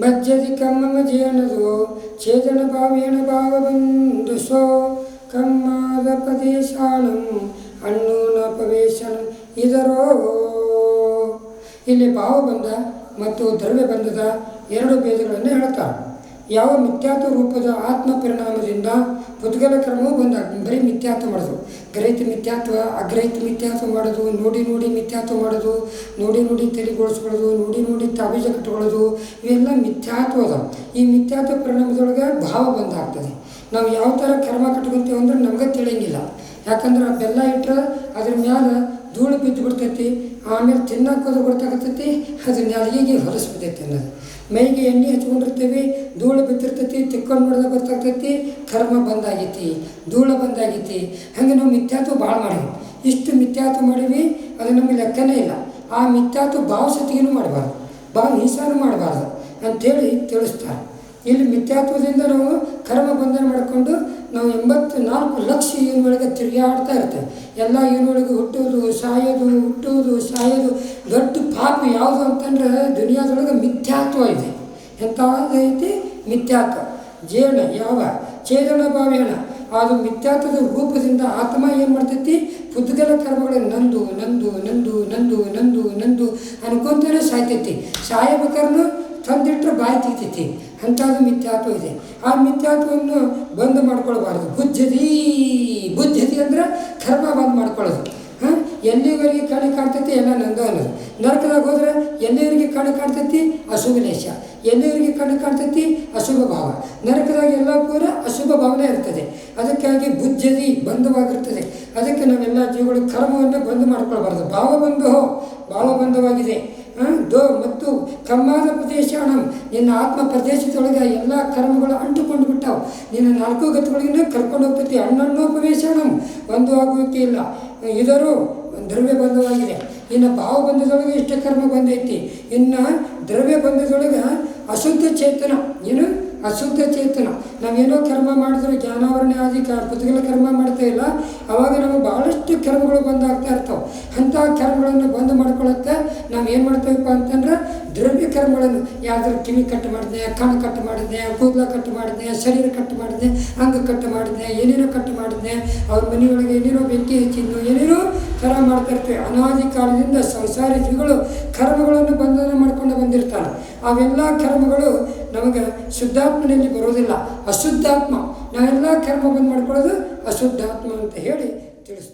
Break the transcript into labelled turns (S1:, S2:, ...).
S1: ಬಜ್ಜದಿ ಕಮ್ಮಮ ಜೇನದು, ಛೇದನ ಭಾವೇಣ ಭಾವಬಂಧು so ಕಮ್ಮಾದ ಪದೇಶಾಣಂ ಅಣ್ಣೂನ ಪವೇಶನಂ ಇದರೋ. ಇಲ್ಲಿ ಭಾವಬಂಧ ಮತ್ತು ದ್ರವ್ಯಬಂಧದ ಎರಡು ಭೇದಗಳನ್ನು ಹೇಳ್ತಾರೆ. ಯಾವ ಮಿಥ್ಯಾತ್ವ ರೂಪದ ಆತ್ಮ ಪರಿಣಾಮದಿಂದ ಪುದ್ಗಲ ಕ್ರಮವೂ ಬಂದ ಬರೀ ಮಿಥ್ಯಾತ್ವ ಮಾಡೋದು. ಗ್ರಹಿತ ಮಿಥ್ಯಾತ್ವ ಅಗ್ರಹಿತ ಮಿಥ್ಯಾತ್ವ ಮಾಡೋದು, ನೋಡಿ ನೋಡಿ ಮಿಥ್ಯಾತ್ವ ಮಾಡೋದು, ನೋಡಿ ನೋಡಿ ತೆಲಿಗೊಳಿಸ್ಕೊಳ್ಳೋದು, ನೋಡಿ ನೋಡಿ ತಾಬೀಜ ಕಟ್ಕೊಳ್ಳೋದು, ಇವೆಲ್ಲ ಮಿಥ್ಯಾತ್ವ ಅದಾವೆ ಈ ಮಿಥ್ಯಾತ್ವ ಪರಿಣಾಮದೊಳಗೆ ಭಾವ ಬಂದಾಗ್ತದೆ ನಾವು ಯಾವ ಥರ ಕರ್ಮ ಕಟ್ಕೊತೀವಿ ಅಂದ್ರೆ ನಮಗೆ ತಿಳಿಯಂಗಿಲ್ಲ. ಯಾಕಂದ್ರೆ ಬೆಲ್ಲ ಇಟ್ಟರೆ ಅದ್ರ ಮ್ಯಾಲೆ ಧೂಳು ಬಿದ್ದು ಬಿಡ್ತೈತಿ, ಆಮೇಲೆ ತಿನ್ನಕ್ಕೆ ಗೊತ್ತಾಗತೈತಿ ಅದು ನೆಲಗಿಗೆ ಹೊಲಸ್ಬಿಡ್ತೈತಿ ಅನ್ನೋದು. ಮೈಗೆ ಎಣ್ಣೆ ಹಚ್ಕೊಂಡಿರ್ತೀವಿ, ಧೂಳು ಬಿದ್ದಿರ್ತೈತಿ, ತಿಕ್ಕೊಂಡು ನೋಡಿದಾಗ ಗೊತ್ತಾಗ್ತೈತಿ, ಕರ್ಮ ಬಂದಾಗೈತಿ, ಧೂಳು ಬಂದಾಗೈತಿ. ಹಂಗೆ ನಾವು ಮಿಥ್ಯಾತು ಭಾಳ ಮಾಡೀವಿ ಇಷ್ಟು ಮಿಥ್ಯಾತು ಮಾಡೀವಿ ಅದು ನಮಗೆ ಲೆಕ್ಕನೇ ಇಲ್ಲ. ಆ ಮಿಥ್ಯಾತು ಭಾವ ಸತಿಗೂ ಮಾಡಬಾರ್ದು, ಭಾವ ಹಿಂಸಾನು ಮಾಡಬಾರ್ದು ಅಂಥೇಳಿ ತಿಳಿಸ್ತಾರೆ. ಇಲ್ಲಿ ಮಿಥ್ಯಾತ್ವದಿಂದ ನಾವು ಕರ್ಮ ಬಂಧನ ಮಾಡಿಕೊಂಡು ನಾವು ಎಂಬತ್ತು ನಾಲ್ಕು ಲಕ್ಷ ಒಳಗೆ ತಿರುಗಾಡ್ತಾ ಇರ್ತೇವೆ ಎಲ್ಲ ಒಳಗೆ ಹುಟ್ಟೋದು, ಸಾಯೋದು ಹುಟ್ಟೋದು, ಸಾಯೋದು. ದೊಡ್ಡ ಪಾಪ ಯಾವುದು ಅಂತಂದ್ರೆ ದುನಿಯಾದೊಳಗೆ ಮಿಥ್ಯಾತ್ವ ಇದೆ. ಎಂಥದ್ದೈತಿ ಮಿಥ್ಯಾತ್ವ. ಜೀವನ ಯಾವ ಛೇದನ ಭಾವೇನ ಅದು ಮಿಥ್ಯಾತ್ವದ ರೂಪದಿಂದ ಆತ್ಮ ಏನು ಮಾಡ್ತೈತಿ? ಪುದ್ಗಲ ಕರ್ಮಗಳು ನಂದು ನಂದು ನಂದು ನಂದು ನಂದು ನಂದು ಅನ್ಕೊಂತಾನೆ ಸಾಯ್ತೈತಿ. ಸಾಯಬೇಕಾದ್ರೂ ತಂದಿಟ್ಟರೆ ಬಾಯಿ ತೆಗಿತೈತಿ. ಅಂಥದ್ದು ಮಿಥ್ಯಾತ್ವ ಇದೆ. ಆ ಮಿಥ್ಯಾತ್ವವನ್ನು ಬಂದ್ ಮಾಡ್ಕೊಳ್ಬಾರ್ದು. ಬುದ್ಧದಿ ಬುದ್ಧದಿ ಅಂದ್ರೆ ಕರ್ಮ ಬಂದ್ ಮಾಡ್ಕೊಳ್ಳೋದು. ಹಾಂ? ಎಲ್ಲಿವರೆಗೆ ಕಣ್ಣು ಕಾಣ್ತೈತಿ? ಎಲ್ಲ ನಂದು ಅನ್ನೋದು. ನರಕದಾಗ ಹೋದ್ರೆ ಎಲ್ಲಿವರೆಗೆ ಕಣ್ಣು ಕಾಣ್ತೈತಿ? ಅಶುಭ ಲೇಷ ಎಲ್ಲಿವರೆಗೆ ಕಣ್ಣು ಕಾಣ್ತೈತಿ? ಅಶುಭ ಭಾವ. ನರಕದಾಗ ಎಲ್ಲ ಪೂರ ಅಶುಭ ಭಾವನೆ ಇರ್ತದೆ. ಅದಕ್ಕಾಗಿ ಬುದ್ಧದಿ ಬಂಧವಾಗಿರ್ತದೆ. ಅದಕ್ಕೆ ನಾವೆಲ್ಲ ಜೀವಗಳು ಕರ್ಮವನ್ನು ಬಂದ್ ಮಾಡ್ಕೊಳ್ಬಾರ್ದು. ಭಾವ ಬಂಧು ಭಾವ ಬಂಧವಾಗಿದೆ ದೋ, ಮತ್ತು ಕಮ್ಮಾದ ಪ್ರದೇಶ ನಿನ್ನ ಆತ್ಮ ಪ್ರದೇಶದೊಳಗೆ ಎಲ್ಲ ಕರ್ಮಗಳು ಅಂಟುಕೊಂಡು ಬಿಟ್ಟಾವು ನಿನ್ನ ನಾಲ್ಕು ಗತಿಗಳಿಗೆ ಕರ್ಕೊಂಡು ಹೋಗ್ತೈತಿ ಹಣ್ಣಣ್ಣು ಪ್ರವೇಶಣಂ ಒಂದು ಆಗುವಿಕೆ ಇಲ್ಲ. ಇದರು ದ್ರವ್ಯ ಬಂಧವಾಗಿದೆ. ಇನ್ನು ಭಾವ ಬಂಧದೊಳಗೆ ಇಷ್ಟ ಕರ್ಮ ಬಂದೈತಿ. ಇನ್ನು ದ್ರವ್ಯ ಬಂಧದೊಳಗೆ ಅಶುದ್ಧ ಚೇತನ. ಏನು? ಅಶುದ್ಧ ಚೇತನ. ನಾವೇನೋ ಕರ್ಮ ಮಾಡಿದ್ರೆ, ಜ್ಞಾನಾವರಣೆ ಆದಿ ಕ ಕರ್ಮ ಮಾಡ್ತಾ ಇಲ್ಲ. ಅವಾಗ ನಮಗೆ ಭಾಳಷ್ಟು ಬಂದ್ ಆಗ್ತಾ ಇರ್ತಾವೆ. ಅಂಥ ಕರ್ಮಗಳನ್ನು ಬಂದ್ ಮಾಡ್ಕೊಳ್ಳುತ್ತೆ ನಾವು ಏನು ಮಾಡ್ತೇವಪ್ಪ ಅಂತಂದ್ರೆ ದ್ರವ್ಯ ಕರ್ಮಗಳನ್ನು ಯಾವ್ದಾದ್ರು ಕಿವಿ ಕಟ್ ಮಾಡಿದೆ ಕಣ್ಣು ಕಟ್ ಮಾಡಿದೆ, ಕೂದಲ ಕಟ್ ಮಾಡಿದೆ, ಶರೀರ ಕಟ್ ಮಾಡಿದೆ, ಅಂಗ ಕಟ್ ಮಾಡಿದೆ, ಏನೇನೋ ಕಟ್ ಮಾಡಿದೆ, ಅವ್ರ ಮನೆಯೊಳಗೆ ಏನೇನೋ ಬೆಂಕಿ ಹೆಚ್ಚಿದ್ದು ಏನೇನೋ ಥರ ಮಾಡ್ತಾ ಇರ್ತೇವೆ. ಅನಾದಿ ಕಾಲದಿಂದ ಸಂಸಾರಿ ಜೀವಿಗಳು ಕರ್ಮಗಳನ್ನು ಬಂಧನ ಮಾಡ್ಕೊಂಡು ಬಂದಿರ್ತಾರೆ. ಅವೆಲ್ಲ ಕರ್ಮಗಳು ನಮಗೆ ಶುದ್ಧಾತ್ಮನಲ್ಲಿ ಬರೋದಿಲ್ಲ. ಅಶುದ್ಧಾತ್ಮ. ನಾವೆಲ್ಲ ಕರ್ಮ ಬಂದ್ ಮಾಡ್ಕೊಳ್ಳೋದು ಅಶುದ್ಧಾತ್ಮ ಅಂತ ಹೇಳಿ ತಿಳಿಸ್ತಾರೆ